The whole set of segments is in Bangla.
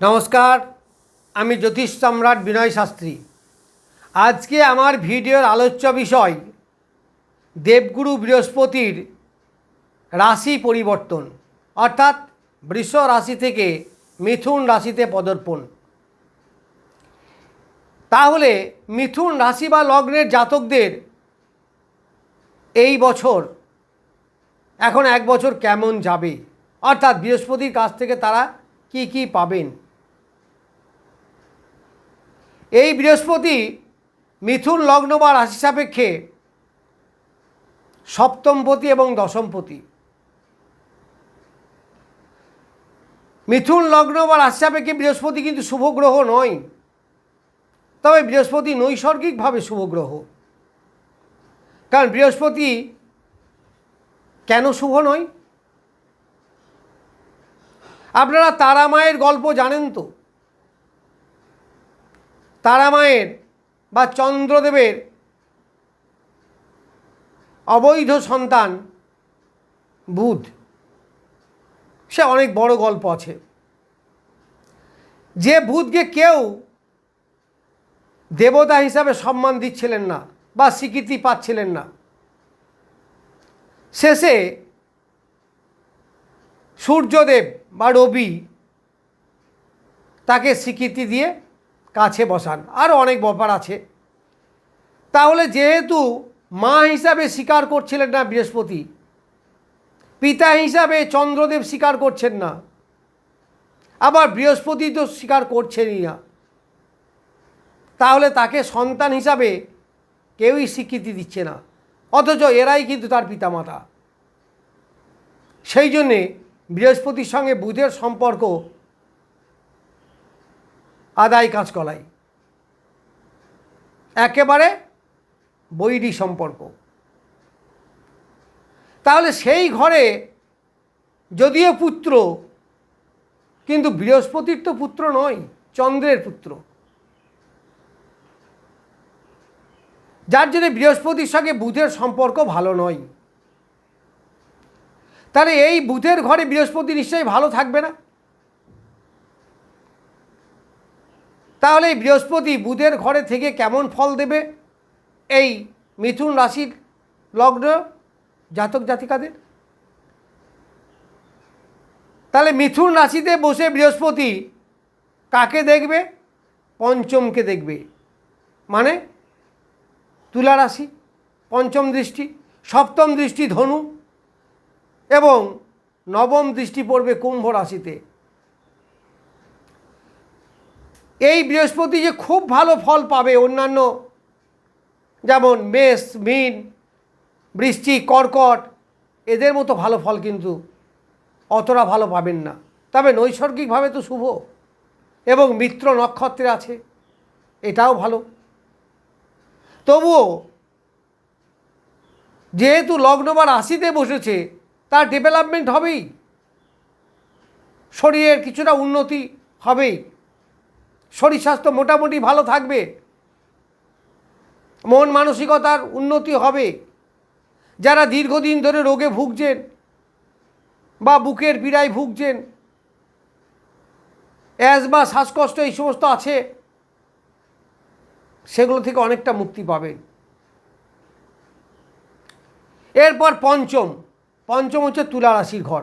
নমস্কার, আমি জ্যোতিষ সম্রাট বিনয় শাস্ত্রী। আজকে আমার ভিডিওর আলোচ্য বিষয়, দেবগুরু বৃহস্পতির রাশি পরিবর্তন, অর্থাৎ বৃষ রাশি থেকে মিথুন রাশিতে পদার্পণ। তাহলে মিথুন রাশি বা লগ্নের জাতকদের এই বছর, এখন এক বছর কেমন যাবে? অর্থাৎ বৃহস্পতির কাছ থেকে তারা কি কি পাবেন? এই বৃহস্পতি মিথুন লগ্ন বা রাশি সাপেক্ষে সপ্তমপতি এবং দশমপতি। মিথুন লগ্ন বা রাশি সাপেক্ষে বৃহস্পতি কিন্তু শুভ গ্রহ নয়। তবে বৃহস্পতি নৈসর্গিকভাবে শুভ গ্রহ। কারণ বৃহস্পতি কেন শুভ নয়? আপনারা তারা মায়ের গল্প জানেন তো। তারা মায়ের বা চন্দ্রদেবের অবৈধ সন্তান বুধ। সে অনেক বড় গল্প আছে। যে বুধকে কেউ দেবতা হিসাবে সম্মান দিচ্ছিলেন না বা স্বীকৃতি পাচ্ছিলেন না, শেষে সূর্যদেব বা রবি তাকে স্বীকৃতি দিয়ে কাছে বসান। আরও অনেক ব্যাপার আছে। তাহলে যেহেতু মা হিসাবে স্বীকার করছিলেন না বৃহস্পতি, পিতা হিসাবে চন্দ্রদেব স্বীকার করছেন না, আবার বৃহস্পতি তো স্বীকার করছেনই না, তাহলে তাকে সন্তান হিসাবে কেউই স্বীকৃতি দিচ্ছে না। অথচ এরাই কিন্তু তার পিতামাতা। সেই জন্যে বৃহস্পতির সঙ্গে বুধের সম্পর্ক আদায় কাজ কলাই একেবারে বৈরী সম্পর্ক। তাহলে সেই ঘরে যদিও পুত্র, কিন্তু বৃহস্পতির তো পুত্র নয়, চন্দ্রের পুত্র। যার জন্য বৃহস্পতির সঙ্গে বুধের সম্পর্ক ভালো নয়। তাহলে এই বুধের ঘরে বৃহস্পতি নিশ্চয়ই ভালো থাকবে না? তাহলে বৃহস্পতি বুধের ঘরে থেকে কেমন ফল দেবে? এই মিথুন রাশির লগ্ন জাতক জাতিকাদের। তাহলে মিথুন রাশিতে বসে বৃহস্পতি কাকে দেখবে? পঞ্চমকে দেখবে। মানে তুলা রাশি, পঞ্চম দৃষ্টি, সপ্তম দৃষ্টি ধনু এবং নবম দৃষ্টি পড়বে কুম্ভ রাশিতে। এই বৃহস্পতি যে খুব ভালো ফল পাবে অন্যান্য, যেমন মেষ, মিন, বৃষ্টি, কর্কট, এদের মতো ভালো ফল কিন্তু অতটা ভালো পাবেন না। তবে নৈসর্গিকভাবে তো শুভ, এবং মিত্র নক্ষত্রে আছে, এটাও ভালো। তবুও যেহেতু লগ্ন বা রাশিতে বসেছে, তার ডেভেলপমেন্ট হবেই, শরীরের কিছুটা উন্নতি হবেই। শরীর স্বাস্থ্য মোটামুটি ভালো থাকবে। মন মানসিকতার উন্নতি হবে। যারা দীর্ঘদিন ধরে রোগে ভুগছেন বা বুকের পীড়ায় ভুগছেন, অ্যাজমা, শ্বাসকষ্ট এই সমস্ত আছে, সেগুলো থেকে অনেকটা মুক্তি পাবেন। এরপর পঞ্চম। পঞ্চম হচ্ছে তুলা রাশির ঘর।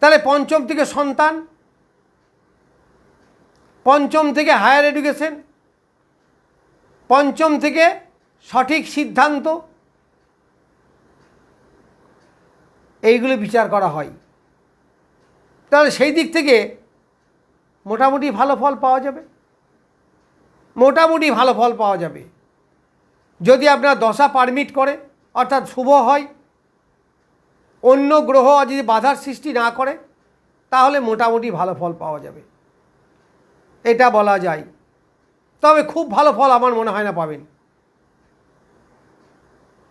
তাহলে পঞ্চম থেকে সন্তান পঞ্চম থেকে হায়ার এডুকেশন, পঞ্চম থেকে সঠিক সিদ্ধান্ত, এইগুলো বিচার করা হয়। তাহলে সেই দিক থেকে মোটামুটি ভালো ফল পাওয়া যাবে। মোটামুটি ভালো ফল পাওয়া যাবে। যদি আপনার দশা পারমিট করে, অর্থাৎ শুভ হয়, অন্য গ্রহ যদি বাধার সৃষ্টি না করে, তাহলে মোটামুটি ভালো ফল পাওয়া যাবে। এটা বলা যায়। তবে খুব ভালো ফল আমার মনে হয় না পাবেন।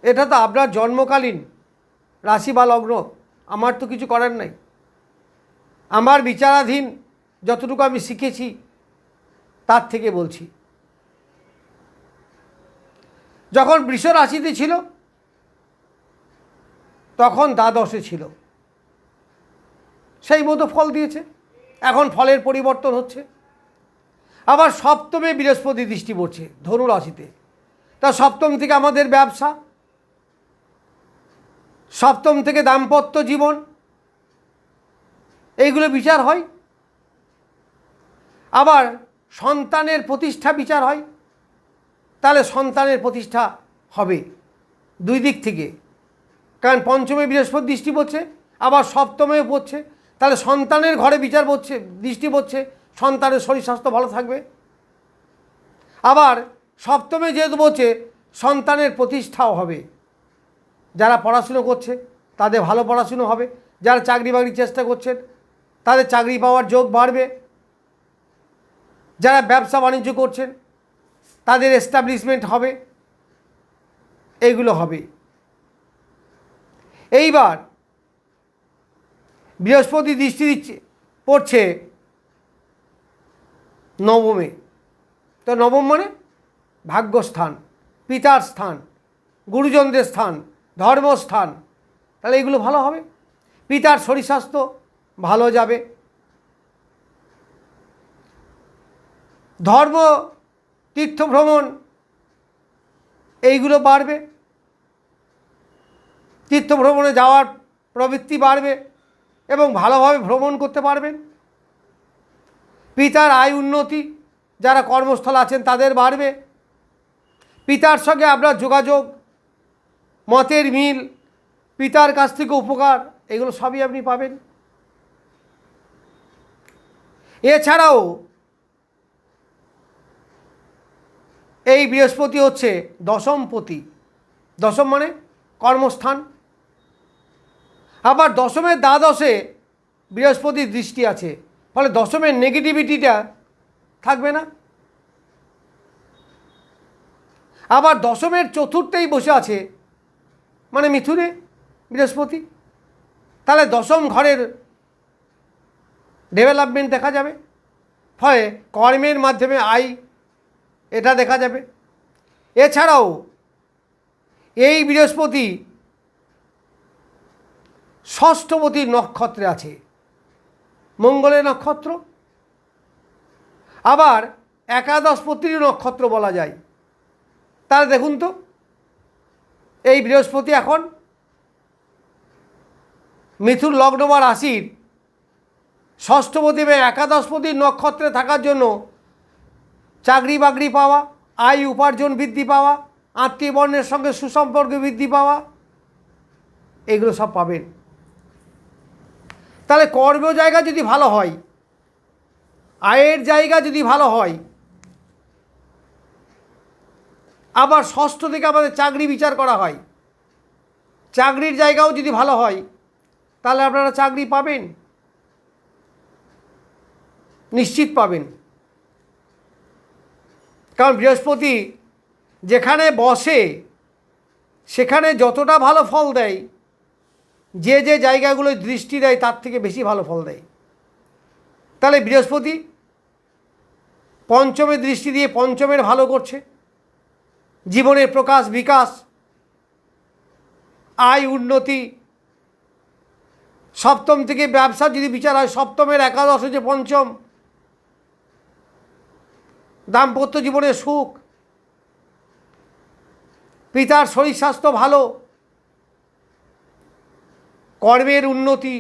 এটা তো আপনার জন্মকালীন রাশি বা লগ্ন, আমার তো কিছু করার নাই। আমার বিচারাধীন যতটুকু আমি শিখেছি, তার থেকে বলছি। যখন বৃষ রাশিতে ছিল, তখন দ্বাদশে ছিল। সেই মতো ফল দিয়েছে। এখন ফলের পরিবর্তন হচ্ছে। আবার সপ্তমে বৃহস্পতি দৃষ্টি পড়ছে, ধনু রাশিতে। তা সপ্তম থেকে আমাদের ব্যবসা, সপ্তম থেকে দাম্পত্য জীবন, এইগুলো বিচার হয়। আবার সন্তানের প্রতিষ্ঠা বিচার হয়, তাহলে সন্তানের প্রতিষ্ঠা হবে দুই দিক থেকে। কারণ পঞ্চমে বৃহস্পতি দৃষ্টি পড়ছে, আবার সপ্তমে পড়ছে, তাহলে সন্তানের ঘরে বিচার পড়ছে, দৃষ্টি পড়ছে সন্তানের শরীর স্বাস্থ্য ভালো থাকবে। আবার সপ্তমে যেহেতু বলছে, সন্তানের প্রতিষ্ঠাও হবে। যারা পড়াশুনো করছে, তাদের ভালো পড়াশুনো হবে। যারা চাকরি বাকরির চেষ্টা করছেন, তাদের চাকরি পাওয়ার যোগ বাড়বে। যারা ব্যবসা বাণিজ্য করছেন, তাদের এস্টাবলিশমেন্ট হবে। এইগুলো হবে। এইবার বৃহস্পতি দৃষ্টি দিচ্ছে, পড়ছে নবমে। তো নবম মানে ভাগ্যস্থান, পিতার স্থান, গুরুজনদের স্থান, ধর্মস্থান। তাহলে এগুলো ভালো হবে। পিতার শরীর স্বাস্থ্য ভালো যাবে। ধর্ম, তীর্থ ভ্রমণ, এইগুলো বাড়বে। তীর্থ ভ্রমণে যাওয়ার প্রবৃত্তি বাড়বে এবং ভালোভাবে ভ্রমণ করতে পারবেন। পিতার আয় উন্নতি, যারা কর্মস্থল আছেন তাদের বাড়বে। পিতার সঙ্গে আপনার যোগাযোগ, মতের মিল, পিতার কাছ থেকে উপকার, এগুলো সবই আপনি পাবেন। এছাড়াও, এই বৃহস্পতি হচ্ছে দশমপতি। দশম মানে কর্মস্থান। আবার দশমের দ্বাদশে বৃহস্পতির দৃষ্টি আছে। ফলে দশমের নেগেটিভিটিটা থাকবে না। আবার দশমের চতুর্থেই বসে আছে মানে মিথুনে বৃহস্পতি। তাহলে দশম ঘরের ডেভেলপমেন্ট দেখা যাবে। ফলে কর্মের মাধ্যমে আয় এটা দেখা যাবে। এছাড়াও এই বৃহস্পতি ষষ্ঠপতি নক্ষত্রে আছে। মঙ্গলের নক্ষত্র। আবার একাদশপতির নক্ষত্র বলা যায়। তাহলে দেখুন তো, এই বৃহস্পতি এখন মিথুন লগ্ন বা রাশির ষষ্ঠপতি এবং একাদশপতির নক্ষত্রে থাকার জন্য চাকরি বাকরি পাওয়া, আয় উপার্জন বৃদ্ধি পাওয়া আত্মীয় বর্ণের সঙ্গে সুসম্পর্ক বৃদ্ধি পাওয়া, এগুলো সব পাবেন। তাহলে কর্ম জায়গা যদি ভালো হয়, আয়ের জায়গা যদি ভালো হয়, আবার ষষ্ঠ থেকে আমাদের চাকরি বিচার করা হয়, চাকরির জায়গাও যদি ভালো হয়, তাহলে আপনারা চাকরি পাবেন। নিশ্চিত পাবেন। কারণ বৃহস্পতি যেখানে বসে, সেখানে যতটা ভালো ফল দেয় যে যে জায়গাগুলোয় দৃষ্টি দেয়, তার থেকে বেশি ভালো ফল দেয়। তাহলে বৃহস্পতি পঞ্চমের দৃষ্টি দিয়ে পঞ্চমের ভালো করছে। জীবনের প্রকাশ, বিকাশ, আয়, উন্নতি। সপ্তম থেকে ব্যবসা যদি বিচার হয়, সপ্তমের একাদশ হচ্ছে পঞ্চম। দাম্পত্য জীবনে সুখ। পিতার শরীর স্বাস্থ্য ভালো। কর্মের উন্নতি,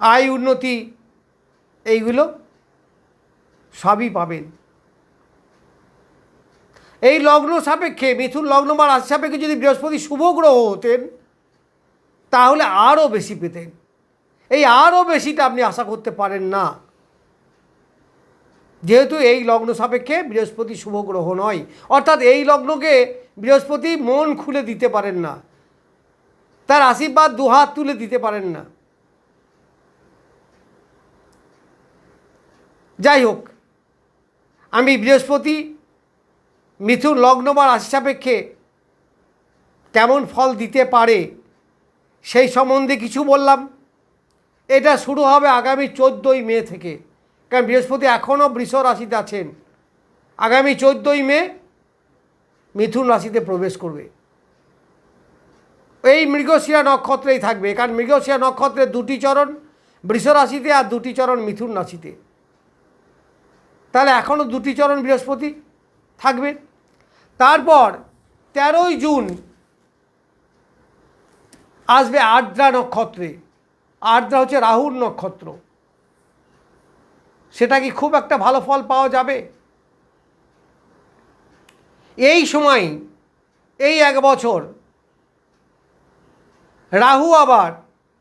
আয় উন্নতি, এইগুলো সবই পাবেন। এই লগ্ন সাপেক্ষে, মিথুন লগ্ন বা রাশি সাপেক্ষে যদি বৃহস্পতি শুভ গ্রহ হতেন, তাহলে আরও বেশি পেতেন। এই আরও বেশিটা আপনি আশা করতে পারেন না। যেহেতু এই লগ্ন সাপেক্ষে বৃহস্পতি শুভ গ্রহ নয়, অর্থাৎ এই লগ্নকে বৃহস্পতি মন খুলে দিতে পারেন না। তার আশীর্বাদ দুহাত তুলে দিতে পারেন না। যাই হোক, আমি বৃহস্পতি, মিথুন লগ্ন বা রাশি সাপেক্ষে কেমন ফল দিতে পারে সেই সম্বন্ধে কিছু বললাম। এটা শুরু হবে আগামী চোদ্দোই মে থেকে, কারণ বৃহস্পতি এখনও বৃষ রাশিতে আছেন। আগামী চোদ্দোই মে মিথুন রাশিতে প্রবেশ করবে। এই মৃগশিরা নক্ষত্রেই থাকবে, কারণ মৃগশিরা নক্ষত্রে দুটি চরণ বৃষরাশিতে আর দুটি চরণ মিথুন রাশিতে। তাহলে এখনও দুটি চরণ বৃহস্পতি থাকবে। তারপর তেরোই জুন আসবে আর্দ্রা নক্ষত্রে। আর্দ্রা হচ্ছে রাহুর নক্ষত্র। সেটা কি খুব একটা ভালো ফল পাওয়া যাবে? এই সময়, এই এক বছর রাহু আবার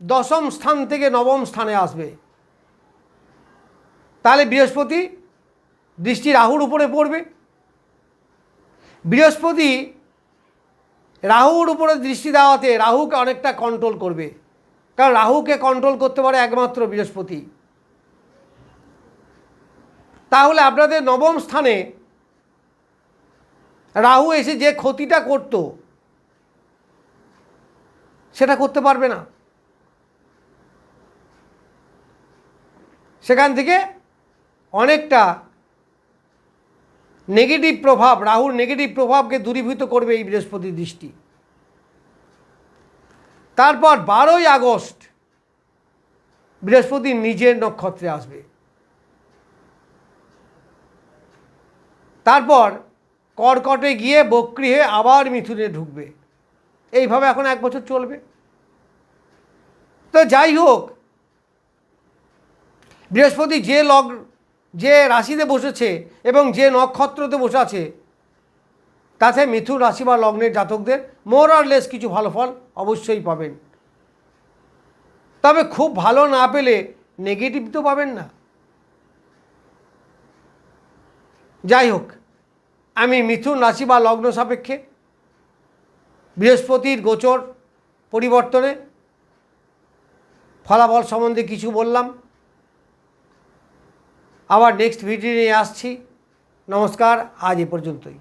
দশম স্থান থেকে নবম স্থানে আসবে। তাহলে বৃহস্পতি দৃষ্টি রাহুর উপরে পড়বে। বৃহস্পতি রাহুর উপরে দৃষ্টি দেওয়াতে রাহুকে অনেকটা কন্ট্রোল করবে। কারণ রাহুকে কন্ট্রোল করতে পারে একমাত্র বৃহস্পতি। তাহলে আপনাদের নবম স্থানে রাহু এসে যে ক্ষতিটা করত সেটা করতে পারবে না। সেখান থেকে অনেকটা নেগেটিভ প্রভাব রাহুর নেগেটিভ প্রভাবকে দূরীভূত করবে এই বৃহস্পতি দৃষ্টি। তারপর বারোই আগস্ট বৃহস্পতি নিজের নক্ষত্রে আসবে। তারপর কর্কটে গিয়ে বক্রি হয়ে আবার মিথুনে ঢুকবে। এইভাবে এখন এক বছর চলবে। তো যাই হোক, বৃহস্পতি যে লগ, যে রাশিতে বসেছে এবং যে নক্ষত্রতে বসে আছে, তাতে মিথুন রাশি বা লগ্নের জাতকদের মোর আর লেস কিছু ভালো ফল অবশ্যই পাবেন। তবে খুব ভালো না পেলে নেগেটিভ তো পাবেন না। যাই হোক, আমি মিথুন রাশি বা লগ্ন সাপেক্ষে বৃহস্পতির গোচর পরিবর্তনে ফলাফল সম্বন্ধে কিছু বললাম। আবার নেক্সট ভিডিও নিয়ে আসছি। নমস্কার, আজ এ পর্যন্তই।